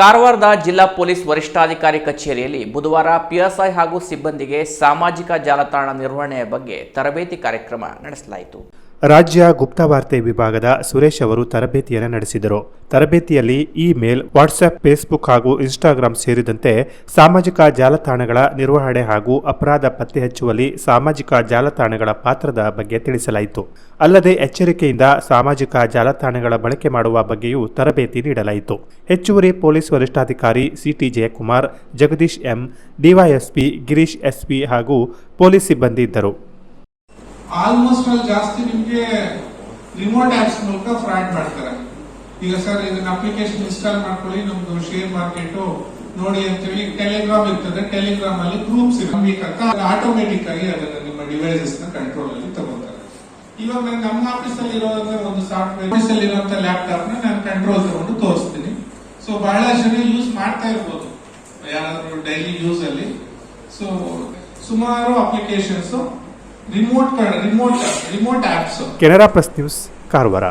ಕಾರವಾರದ ಜಿಲ್ಲಾ ಪೊಲೀಸ್ ವರಿಷ್ಠಾಧಿಕಾರಿ ಕಚೇರಿಯಲ್ಲಿ ಬುಧವಾರ ಪಿಎಸ್ಐ ಹಾಗೂ ಸಿಬ್ಬಂದಿಗೆ ಸಾಮಾಜಿಕ ಜಾಲತಾಣ ನಿರ್ವಹಣೆಯ ಬಗ್ಗೆ ತರಬೇತಿ ಕಾರ್ಯಕ್ರಮ ನಡೆಸಲಾಯಿತು. ರಾಜ್ಯ ಗುಪ್ತವಾರ್ತೆ ವಿಭಾಗದ ಸುರೇಶ್ ಅವರು ತರಬೇತಿಯನ್ನು ನಡೆಸಿದರು. ತರಬೇತಿಯಲ್ಲಿ ಇಮೇಲ್ ವಾಟ್ಸ್ಆಪ್ ಫೇಸ್ಬುಕ್ ಹಾಗೂ ಇನ್ಸ್ಟಾಗ್ರಾಂ ಸೇರಿದಂತೆ ಸಾಮಾಜಿಕ ಜಾಲತಾಣಗಳ ನಿರ್ವಹಣೆ ಹಾಗೂ ಅಪರಾಧ ಪತ್ತೆ ಹಚ್ಚುವಲ್ಲಿ ಸಾಮಾಜಿಕ ಜಾಲತಾಣಗಳ ಪಾತ್ರದ ಬಗ್ಗೆ ತಿಳಿಸಲಾಯಿತು. ಅಲ್ಲದೆ ಎಚ್ಚರಿಕೆಯಿಂದ ಸಾಮಾಜಿಕ ಜಾಲತಾಣಗಳ ಬಳಕೆ ಮಾಡುವ ಬಗ್ಗೆಯೂ ತರಬೇತಿ ನೀಡಲಾಯಿತು. ಹೆಚ್ಚುವರಿ ಪೊಲೀಸ್ ವರಿಷ್ಠಾಧಿಕಾರಿ C T Jayakumar, Jagadish M, DYSP, Girish SP ಹಾಗೂ ಪೊಲೀಸ್ ಸಿಬ್ಬಂದಿ ಇದ್ದರು. ಆಲ್ಮೋಸ್ಟ್ ಅಲ್ಲಿ ಜಾಸ್ತಿ ನಿಮಗೆ ರಿಮೋಟ್ ಆಪ್ಸ್ ಮೂಲಕ ಫ್ರಾಡ್ ಮಾಡ್ತಾರೆ. ಈಗ ಸರ್ ಇದನ್ನ ಅಪ್ಲಿಕೇಶನ್ ಇನ್ಸ್ಟಾಲ್ ಮಾಡ್ಕೊಳ್ಳಿ, ನಮ್ದು ಶೇರ್ ಮಾರ್ಕೆಟ್ ನೋಡಿ ಅಂತೇಳಿ ಟೆಲಿಗ್ರಾಮ್ ಇರ್ತದೆ ಟೆಲಿಗ್ರಾಮ್ ಅಲ್ಲಿ ಗ್ರೂಪ್ಸ್ ಆಟೋಮೆಟಿಕ್ ಆಗಿ ಅದನ್ನ ನಿಮ್ಮ ಡಿವೈಸಸ್ನ ಕಂಟ್ರೋಲ್ ಅಲ್ಲಿ ತಗೋತಾರೆ. ಇವಾಗ ನಾನು ನಮ್ಮ ಆಫೀಸ್ ಅಲ್ಲಿ ಒಂದು ಸಾಫ್ಟ್ವೇರ್ ಆಫೀಸ್ ಅಲ್ಲಿ ಇರುವಂತ ಲ್ಯಾಪ್ಟಾಪ್ನ ನಾನು ಕಂಟ್ರೋಲ್ ತಗೊಂಡು ತೋರಿಸ್ತೀನಿ. ಸೊ ಬಹಳ ಜನ ಯೂಸ್ ಮಾಡ್ತಾ ಇರ್ಬೋದು. ಯಾರಾದ್ರೂ ಡೈಲಿ ಯೂಸ್ ಅಲ್ಲಿ. ಸೊ ಸುಮಾರು applications remote remote remote apps Canara Plus News Karwar.